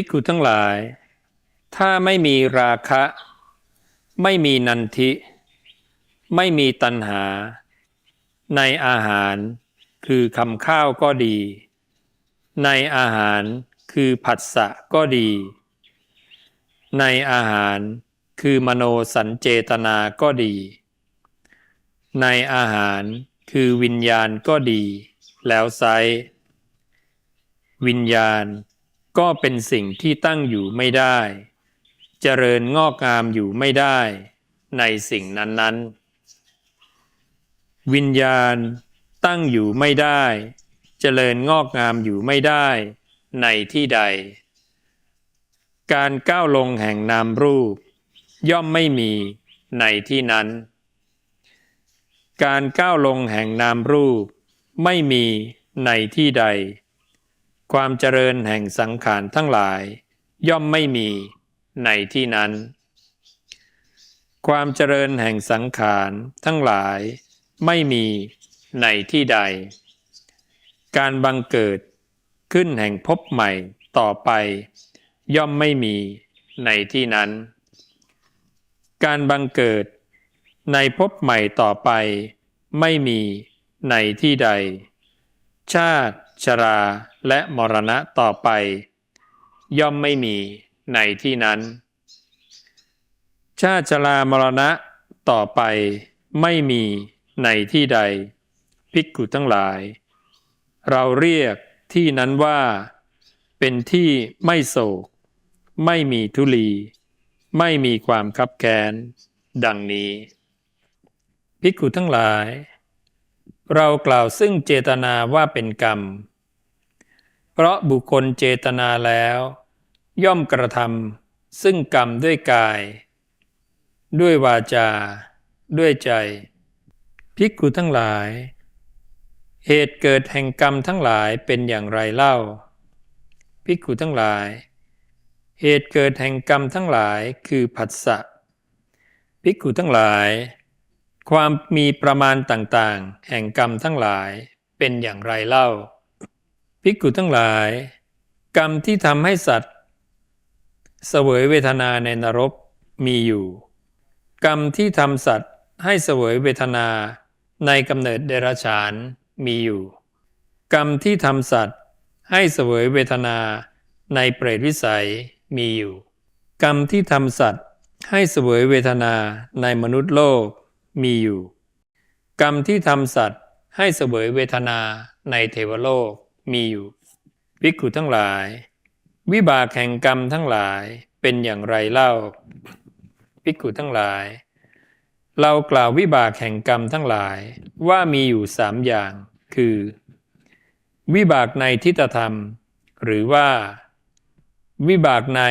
ภิกขุทั้งหลาย ถ้าไม่มีราคะ ไม่มีนันทิ ไม่มีตัณหา ในอาหาร คือคำข้าวก็ดี ในอาหารคือผัสสะก็ดี ในอาหารคือมโนสัญเจตนาก็ดี ในอาหารคือวิญญาณก็ดี แล้วไซวิญญาณ ก็เป็นสิ่งที่ตั้งอยู่ไม่ได้ เจริญงอกงามอยู่ไม่ได้ในสิ่งนั้นๆ วิญญาณตั้งอยู่ไม่ได้ เจริญงอกงามอยู่ไม่ได้ในที่ใด การก้าวลงแห่งนามรูป ย่อมไม่มีในที่นั้น การก้าวลงแห่งนามรูป ไม่มีในที่ใด ความเจริญแห่งสังขารทั้งหลาย ย่อมไม่มีในที่นั้น ความเจริญแห่งสังขารทั้งหลายไม่มีในที่ใด การบังเกิดขึ้นแห่งพบใหม่ต่อไป ย่อมไม่มีในที่นั้น การบังเกิดในพบใหม่ต่อไป ไม่มีในที่ใด ชาติ ชราและมรณะต่อไป ย่อมไม่มีในที่นั้น ชาติชรามรณะต่อไปไม่มีในที่ใด ภิกขุทั้งหลาย เราเรียกที่นั้นว่า เป็นที่ไม่โศก ไม่มีทุลี ไม่มีความคับแค้น ดังนี้ ภิกขุทั้งหลาย เรากล่าวซึ่งเจตนาว่าเป็นกรรม เพราะบุคคลเจตนาแล้ว ย่อมกระทำซึ่งกรรมด้วยกาย ด้วยวาจา ด้วยใจ ภิกขุทั้งหลาย เหตุเกิดแห่งกรรมทั้งหลายเป็นอย่างไรเล่า ภิกขุทั้งหลาย เหตุเกิดแห่งกรรมทั้งหลายคือผัสสะภิกขุทั้งหลาย ความมีประมาณต่างๆ แห่งกรรมทั้งหลายเป็นอย่างไรเล่า ภิกขุทั้งหลาย กรรมที่ทำให้สัตว์ เสวยเวทนาในนรกมีอยู่ กรรมที่ทำสัตว์ให้เสวยเวทนาในกำเนิดเดรัจฉานมีอยู่ กรรมที่ทำสัตว์ให้เสวยเวทนาในเปรตวิสัยมีอยู่ กรรมที่ทำสัตว์ให้เสวยเวทนาในมนุษย์โลก มีอยู่ กรรมที่ทำสัตว์ให้เสวยเวทนาในเทวโลกมีอยู่ภิกขุทั้งหลาย วิบากแห่งกรรมทั้งหลายเป็นอย่างไรเล่าภิกขุทั้งหลาย เรากล่าววิบากแห่งกรรมทั้งหลายว่ามีอยู่สามอย่าง คือ วิบากในทิฏฐธรรม หรือว่า วิบากใน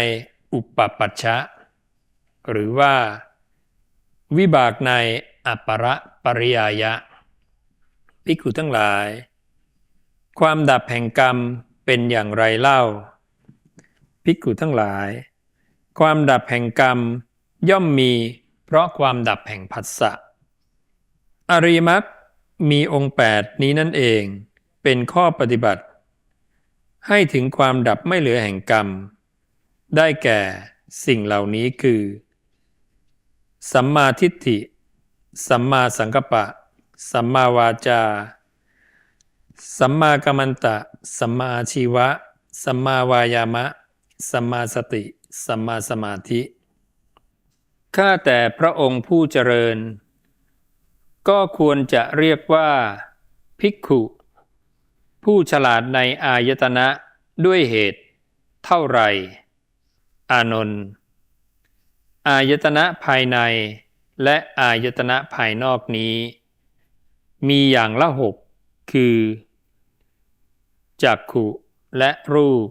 อุปปัชชะ หรือว่า วิบากใน อัปปรปริยายะภิกขุทั้งหลาย ความดับแห่งกรรมเป็นอย่างไรเล่าภิกขุทั้งหลาย ความดับแห่งกรรมย่อมมีเพราะความดับแห่งผัสสะอริมรรคมีองค์แปดนี้นั่นเองเป็นข้อปฏิบัติ ให้ถึงความดับไม่เหลือแห่งกรรม ได้แก่สิ่งเหล่านี้คือ สัมมาทิฏฐิ สัมมาสังกัปปะ สัมมาวาจา สัมมากัมมันตะ สัมมาอาชีวะ สัมมาวายามะ สัมมาสติ สัมมาสมาธิ ข้าแต่พระองค์ผู้เจริญ ก็ควรจะเรียกว่า ภิกขุ ผู้ฉลาดในอายตนะด้วยเหตุ เท่าไร อานนท์ อายตนะภายใน และอายตนะภายนอกนี้ มีอย่างละหกคือ จักขุและรูป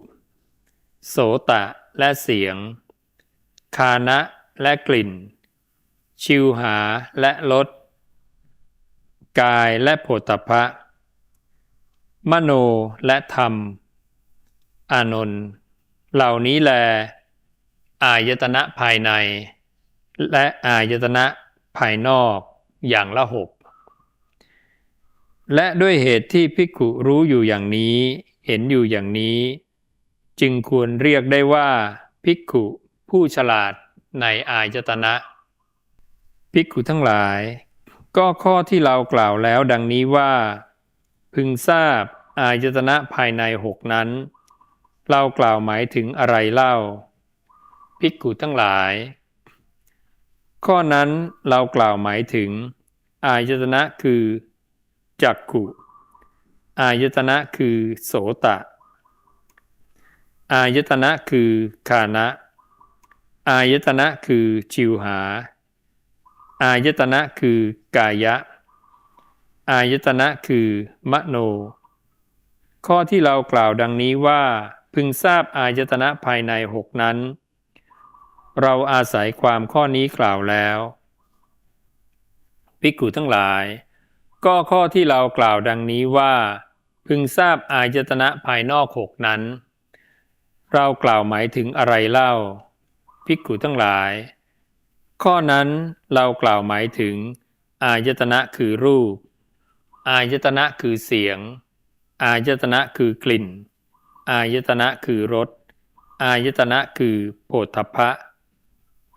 โสตะและเสียง คานะและกลิ่น ชิวหาและรสกายและโผฏฐัพพะมโนและธรรม อานนท์เหล่านี้แล อายตนะภายใน และอายตนะภายนอกอย่างละหกและด้วยเหตุที่ภิกขุรู้อยู่อย่างนี้ เห็นอยู่อย่างนี้ จึงควรเรียกได้ว่าภิกขุผู้ฉลาดในอายตนะภิกขุทั้งหลาย ก็ข้อที่เรากล่าวแล้วดังนี้ว่า พึงทราบอายตนะภายในหกนั้น เรากล่าวหมายถึงอะไรเล่าภิกขุทั้งหลาย ข้อนั้นเรากล่าวหมายถึง อายตนะคือจักขุอายตนะคือโสตะ อายตนะคือคานะ อายตนะคือชิวหา อายตนะคือกายะ อายตนะคือมโน ข้อที่เรากล่าวดังนี้ว่าพึงทราบอายตนะภายในหกนั้น เราอาศัยความข้อนี้กล่าวแล้วภิกขุทั้งหลาย ก็ข้อที่เรากล่าวดังนี้ว่า พึงทราบอายตนะภายนอกหกนั้น เรากล่าวหมายถึงอะไรเล่าภิกขุทั้งหลาย ข้อนั้นเรากล่าวหมายถึง อายตนะคือรูป อายตนะคือเสียง อายตนะคือกลิ่น อายตนะคือรส อายตนะคือโผฏฐัพพะ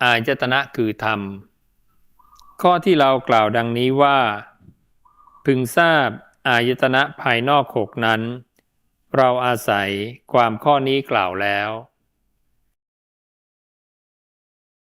อายตนะคือธรรม ข้อที่เรากล่าวดังนี้ว่า พึงทราบอายตนะภายนอกหกนั้น เราอาศัยความข้อนี้กล่าวแล้ว